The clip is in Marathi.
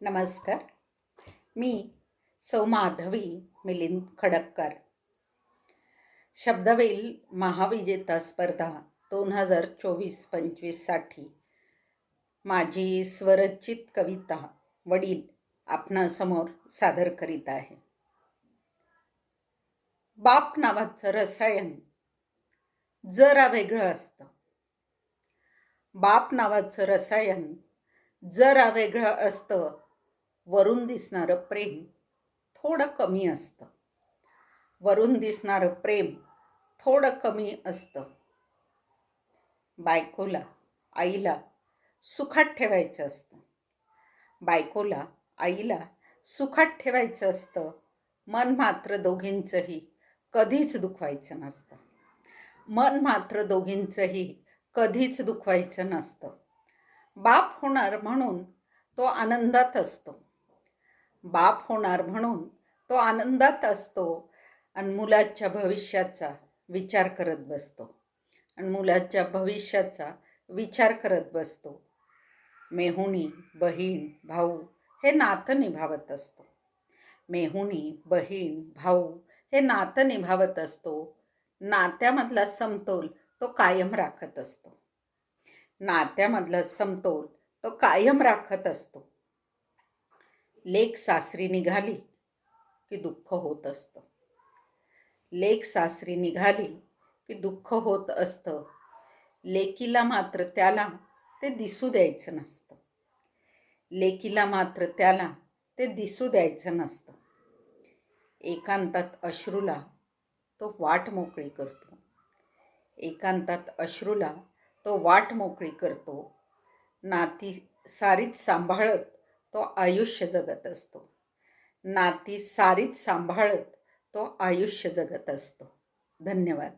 नमस्कार. मी सौ माधवी मिलिंद खडक्कर. शब्दवेल महाविजेता स्पर्धा दोन हजार चोवीस पंचवीससाठी माझी स्वरचित कविता वडील आपणासमोर सादर करीत आहे. बाप नावाचं रसायन जरा वेगळं असतं. बाप नावाचं रसायन जरा वेगळं असतं वरून दिसणारं प्रेम थोडं कमी असतं. वरून दिसणारं प्रेम थोडं कमी असतं. बायकोला आईला सुखात ठेवायचं असतं. बायकोला आईला सुखात ठेवायचं असतं. मन मात्र दोघींचंही कधीच दुखवायचं नसतं. मन मात्र दोघींचंही कधीच दुखवायचं नसतं. बाप होणार म्हणून तो आनंदात असतो. बाप होणार म्हणून तो आनंदात असतो आणि मुलाच्या भविष्याचा विचार करत बसतो. आणि मुलाच्या भविष्याचा विचार करत बसतो. मेहुणी बहीण भाऊ हे नातं निभावत असतो. मेहुणी बहीण भाऊ हे नातं निभावत असतो. नात्यामधला समतोल तो कायम राखत असतो. नात्यामधला समतोल तो कायम राखत असतो. लेख सासरी निघाली की दुःख होत असतं. लेख सासरी निघाली की दुःख होत असतं. लेकीला मात्र त्याला ते दिसू द्यायचं नसतं. लेकीला मात्र त्याला ते दिसू द्यायचं नसतं. एकांतात अश्रूला तो वाट मोकळी करतो. एकांतात अश्रूला तो वाट मोकळी करतो. नाती सारीच सांभाळत तो आयुष्य जगत असतो. नाती सारीच सांभाळत तो आयुष्य जगत असतो. धन्यवाद.